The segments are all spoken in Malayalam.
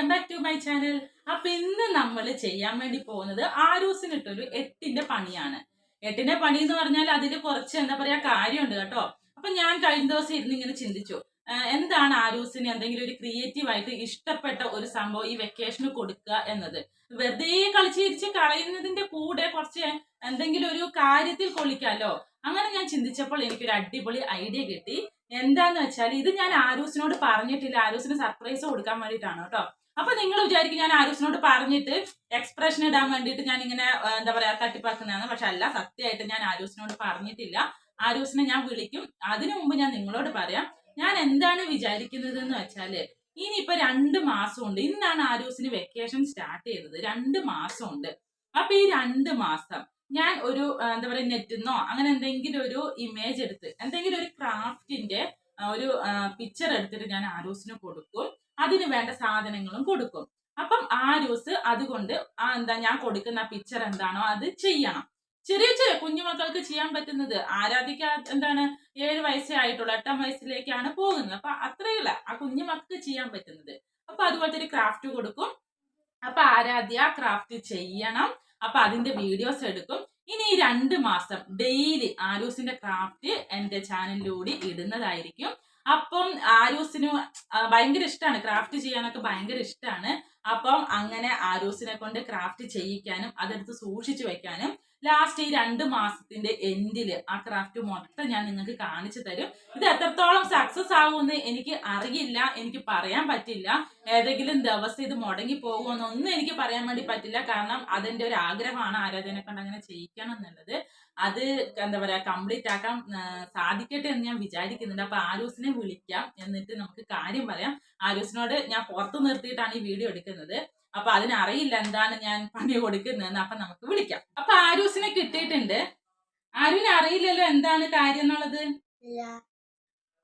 Welcome back to my channel അപ്പൊ ഇന്ന് നമ്മൾ ചെയ്യാൻ വേണ്ടി പോകുന്നത് ആരൂസിനിട്ടൊരു എട്ടിന്റെ പണിയാണ്. എട്ടിന്റെ പണി എന്ന് പറഞ്ഞാൽ അതിൽ കുറച്ച് എന്താ പറയാ കാര്യമുണ്ട് കേട്ടോ. അപ്പൊ ഞാൻ കഴിഞ്ഞ ദിവസം ഇരുന്ന് ഇങ്ങനെ ചിന്തിച്ചു. എന്താണ് ആരൂസിന് എന്തെങ്കിലും ഒരു ക്രിയേറ്റീവ് ആയിട്ട് ഇഷ്ടപ്പെട്ട ഒരു സംഭവം ഈ വെക്കേഷന് കൊടുക്കുക എന്നത്? വെറുതെ കളിച്ചിരിച്ച് കളയുന്നതിന്റെ കൂടെ കുറച്ച് എന്തെങ്കിലും ഒരു കാര്യത്തിൽ കൊള്ളിക്കാലോ? അങ്ങനെ ഞാൻ ചിന്തിച്ചപ്പോൾ എനിക്കൊരു അടിപൊളി ഐഡിയ കിട്ടി. എന്താന്ന് വെച്ചാൽ ഇത് ഞാൻ ആരൂസിനോട് പറഞ്ഞിട്ടില്ല. ആരൂസിന് സർപ്രൈസ് കൊടുക്കാൻ വേണ്ടിയിട്ടാണ് കേട്ടോ. അപ്പൊ നിങ്ങൾ വിചാരിക്കും ഞാൻ ആരൂസിനോട് പറഞ്ഞിട്ട് എക്സ്പ്രഷൻ ഇടാൻ വേണ്ടിയിട്ട് ഞാൻ ഇങ്ങനെ എന്താ പറയാ തട്ടിപ്പാക്കുന്നതാണ് പക്ഷെ അല്ല സത്യമായിട്ട് ഞാൻ ആരൂസിനോട് പറഞ്ഞിട്ടില്ല. ആരൂസിനെ ഞാൻ വിളിക്കും. അതിനു മുമ്പ് ഞാൻ നിങ്ങളോട് പറയാം ഞാൻ എന്താണ് വിചാരിക്കുന്നത് എന്ന് വെച്ചാൽ ഇനിയിപ്പോ രണ്ട് മാസം മാസമുണ്ട്. ഇന്നാണ് ആരൂസിന് വെക്കേഷൻ സ്റ്റാർട്ട് ചെയ്തത്. രണ്ട് മാസം ഉണ്ട് അപ്പൊ ഈ രണ്ട് മാസം ഞാൻ ഒരു എന്താ എന്താ നെറ്റിൽ നെറ്റിന്നോ അങ്ങനെ എന്തെങ്കിലും ഒരു ഇമേജ് എടുത്ത് എന്തെങ്കിലും ഒരു ക്രാഫ്റ്റിന്റെ ഒരു പിക്ചർ എടുത്തിട്ട് ഞാൻ ആരൂസിന് കൊടുക്കും. അതിന് വേണ്ട സാധനങ്ങളും കൊടുക്കും. അപ്പം ആരൂസ് അതുകൊണ്ട് ആ എന്താ ഞാൻ കൊടുക്കുന്ന പിക്ചർ എന്താണോ അത് ചെയ്യണം. ചെറിയ ചെറിയ കുഞ്ഞുമക്കൾക്ക് ചെയ്യാൻ പറ്റുന്നത് ആരാധിക്ക എന്താണ് ഏഴ് വയസ്സേ ആയിട്ടുള്ളൂ എട്ടാം വയസ്സിലേക്കാണ് പോകുന്നത്. അപ്പൊ അത്രയുള്ള ആ കുഞ്ഞുമക്കൾക്ക് ചെയ്യാൻ പറ്റുന്നത്. അപ്പൊ അതുപോലത്തെ ഒരു ക്രാഫ്റ്റ് കൊടുക്കും. അപ്പൊ ആരാധ്യ ക്രാഫ്റ്റ് ചെയ്യണം. അപ്പൊ അതിന്റെ വീഡിയോസ് എടുക്കും. ഇനി ഈ രണ്ട് മാസം ഡെയിലി ആരൂസിന്റെ ക്രാഫ്റ്റ് എന്റെ ചാനലിലൂടെ ഇടുന്നതായിരിക്കും. അപ്പം ആരൂസിന് ഭയങ്കര ഇഷ്ടമാണ് ക്രാഫ്റ്റ് ചെയ്യാനൊക്കെ ഭയങ്കര ഇഷ്ടമാണ് അപ്പം അങ്ങനെ ആരൂസിനെ കൊണ്ട് ക്രാഫ്റ്റ് ചെയ്യിക്കാനും അതെടുത്ത് സൂക്ഷിച്ചു വെക്കാനും ലാസ്റ്റ് ഈ രണ്ട് മാസത്തിന്റെ എൻഡിൽ ആ ക്രാഫ്റ്റ് മൊത്തം ഞാൻ നിങ്ങൾക്ക് കാണിച്ചു തരും. ഇത് എത്രത്തോളം സക്സസ് ആകുമെന്ന് എനിക്ക് അറിയില്ല എനിക്ക് പറയാൻ പറ്റില്ല. ഏതെങ്കിലും ദിവസം ഇത് മുടങ്ങി പോകുമെന്നൊന്നും എനിക്ക് പറയാൻ വേണ്ടി പറ്റില്ല. കാരണം അതെന്റെ ഒരു ആഗ്രഹമാണ് ആരാധനെ കൊണ്ട് അങ്ങനെ ചെയ്യിക്കണം എന്നുള്ളത്. അത് എന്താ പറയാ കംപ്ലീറ്റ് ആക്കാൻ സാധിക്കട്ടെ എന്ന് ഞാൻ വിചാരിക്കുന്നുണ്ട്. അപ്പൊ ആരൂസിനെ വിളിക്കാം. എന്നിട്ട് നമുക്ക് കാര്യം പറയാം. ആരൂസിനോട് ഞാൻ പുറത്തു നിർത്തിയിട്ടാണ് ഈ വീഡിയോ എടുക്കുന്നത്. അപ്പൊ അതിനറിയില്ല എന്താണ് ഞാൻ പണി കൊടുക്കുന്നതെന്ന് അപ്പൊ നമുക്ക് വിളിക്കാം. അപ്പൊ ആരൂസിനെ കിട്ടിയിട്ടുണ്ട്. ആരുവിന് അറിയില്ലല്ലോ എന്താണ് കാര്യം എന്നുള്ളത്?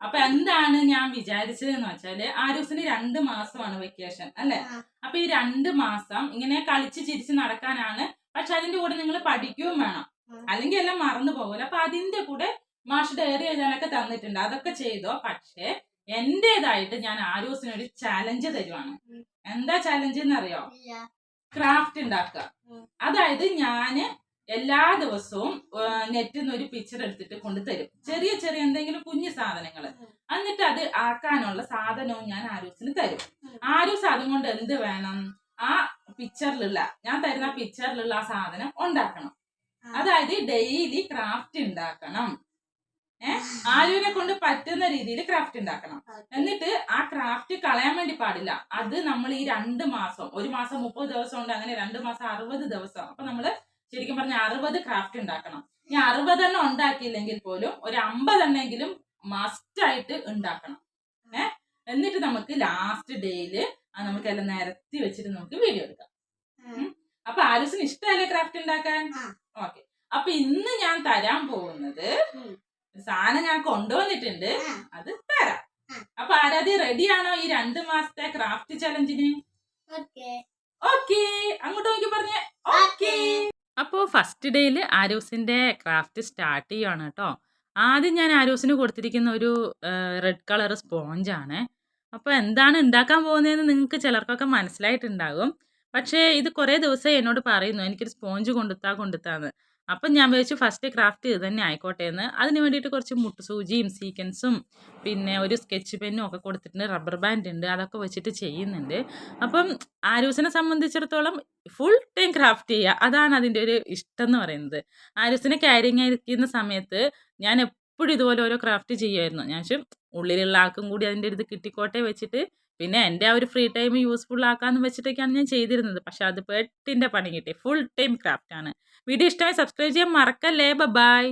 അപ്പൊ എന്താണ് ഞാൻ വിചാരിച്ചത് എന്ന് വെച്ചാൽ ആരൂസിന് രണ്ട് മാസമാണ് വെക്കേഷൻ അല്ലെ. അപ്പൊ ഈ രണ്ട് മാസം ഇങ്ങനെ കളിച്ച് ചിരിച്ച് നടക്കാനാണ്. പക്ഷെ അതിന്റെ കൂടെ നിങ്ങൾ പഠിക്കുകയും വേണം. അല്ലെങ്കിൽ എല്ലാം മറന്നു പോകുമല്ലോ അപ്പൊ അതിന്റെ കൂടെ മാഷ് ഡയറി എഴുതാനൊക്കെ തന്നിട്ടുണ്ട്. അതൊക്കെ ചെയ്തോ? പക്ഷെ എന്റേതായിട്ട് ഞാൻ ആരോസിന് ഒരു ചാലഞ്ച് തരുവാണ്. എന്താ ചാലഞ്ച് എന്നറിയോ? ക്രാഫ്റ്റ് ഉണ്ടാക്കുക അതായത് ഞാൻ എല്ലാ ദിവസവും നെറ്റിൽ നിന്ന് ഒരു പിക്ചർ എടുത്തിട്ട് കൊണ്ട് തരും. ചെറിയ ചെറിയ എന്തെങ്കിലും കുഞ്ഞു സാധനങ്ങൾ. എന്നിട്ട് അത് ആക്കാനുള്ള സാധനവും ഞാൻ ആരൂസിന് തരും. ആരോസ് ആരൂസ് അതുകൊണ്ട് എന്ത് വേണം? ആ പിക്ചറിലുള്ള ഞാൻ തരുന്ന പിക്ചറിലുള്ള ആ സാധനം ഉണ്ടാക്കണം. അതായത് ഡെയിലി ക്രാഫ്റ്റ് ഉണ്ടാക്കണം ഏ? ആലുവിനെ കൊണ്ട് പറ്റുന്ന രീതിയിൽ ക്രാഫ്റ്റ് ഉണ്ടാക്കണം. എന്നിട്ട് ആ ക്രാഫ്റ്റ് കളയാൻ വേണ്ടി പാടില്ല. അത് നമ്മൾ ഈ രണ്ട് മാസം ഒരു മാസം മുപ്പത് ദിവസം ഉണ്ട് അങ്ങനെ രണ്ട് മാസം അറുപത് ദിവസം അപ്പൊ നമ്മൾ ശരിക്കും പറഞ്ഞ അറുപത് ക്രാഫ്റ്റ് ഉണ്ടാക്കണം. ഇനി അറുപതെണ്ണം ഉണ്ടാക്കിയില്ലെങ്കിൽ പോലും ഒരു അമ്പതെണ്ണെങ്കിലും മസ്റ്റ് ആയിട്ട് ഉണ്ടാക്കണം. ഏഹ് എന്നിട്ട് നമുക്ക് ലാസ്റ്റ് ഡേയിൽ നമുക്ക് എല്ലാം നിരത്തി വെച്ചിട്ട് നമുക്ക് വീഡിയോ എടുക്കാം. അപ്പൊ ആലോസിന് ഇഷ്ടമല്ലേ ക്രാഫ്റ്റ് ഉണ്ടാക്കാൻ. ഓക്കെ. അപ്പൊ ഇന്ന് ഞാൻ തരാൻ പോകുന്നത് സാധനം ഞാൻ കൊണ്ടുവന്നിട്ടുണ്ട്. അത് തരാം. അപ്പൊ ആരാധ്യ റെഡിയാണോ ഈ രണ്ട് മാസത്തെ ക്രാഫ്റ്റ് ചലഞ്ചിന് ഓക്കെ. അങ്ങോട്ട് നോക്കി പറഞ്ഞേ. ഓക്കെ. അപ്പോൾ ഫസ്റ്റ് ഡേയിൽ ആരൂസിന്റെ ക്രാഫ്റ്റ് സ്റ്റാർട്ട് ചെയ്യുവാണ് കേട്ടോ. ആദ്യം ഞാൻ ആരൂസിന് കൊടുത്തിരിക്കുന്ന ഒരു റെഡ് കളർ സ്പോഞ്ചാണ് അപ്പോൾ എന്താണ് ഉണ്ടാക്കാൻ പോകുന്നതെന്ന് നിങ്ങൾക്ക് ചിലർക്കൊക്കെ മനസ്സിലായിട്ടുണ്ടാകും. പക്ഷേ ഇത് കുറേ ദിവസം എന്നോട് പറയുന്നു. എനിക്കൊരു സ്പോഞ്ച് കൊണ്ടുത്താ കൊണ്ടുത്താന്ന്. അപ്പം ഞാൻ വിചാരിച്ചു ഫസ്റ്റ് ക്രാഫ്റ്റ് ഇത് തന്നെ ആയിക്കോട്ടെ എന്ന് അതിന് വേണ്ടിയിട്ട് കുറച്ച് മുട്ട് സൂചിയും സീക്വൻസും പിന്നെ ഒരു സ്കെച്ച് പെന്നും ഒക്കെ കൊടുത്തിട്ടുണ്ട്. റബ്ബർ ബാൻഡ് ഉണ്ട്. അതൊക്കെ വെച്ചിട്ട് ചെയ്യുന്നുണ്ട്. അപ്പം ആരൂസിനെ സംബന്ധിച്ചിടത്തോളം ഫുൾ ടൈം ക്രാഫ്റ്റ് ചെയ്യുക. അതാണ് അതിന്റെ ഒരു ഇഷ്ടം എന്ന് പറയുന്നത്. ആരൂസിനെ ക്യാരിങ് ആയിരിക്കുന്ന സമയത്ത് ഞാൻ എപ്പോഴും ഇതുപോലെ ഓരോ ക്രാഫ്റ്റ് ചെയ്യുമായിരുന്നു. ഞാൻ ഉള്ളിലുള്ള ആൾക്കും കൂടി അതിന്റെ ഇത് കിട്ടിക്കോട്ടെ വെച്ചിട്ട് പിന്നെ എന്റെ ആ ഒരു ഫ്രീ ടൈം യൂസ്ഫുൾ ആക്കാമെന്ന് വെച്ചിട്ടൊക്കെയാണ് ഞാൻ ചെയ്തിരുന്നത്. പക്ഷെ അത് പെട്ടിന്റെ പണി കിട്ടി. ഫുൾ ടൈം ക്രാഫ്റ്റ് ആണ്. വീഡിയോ ഇഷ്ടമായി സബ്സ്ക്രൈബ് ചെയ്യാൻ മറക്കല്ലേ. ബൈ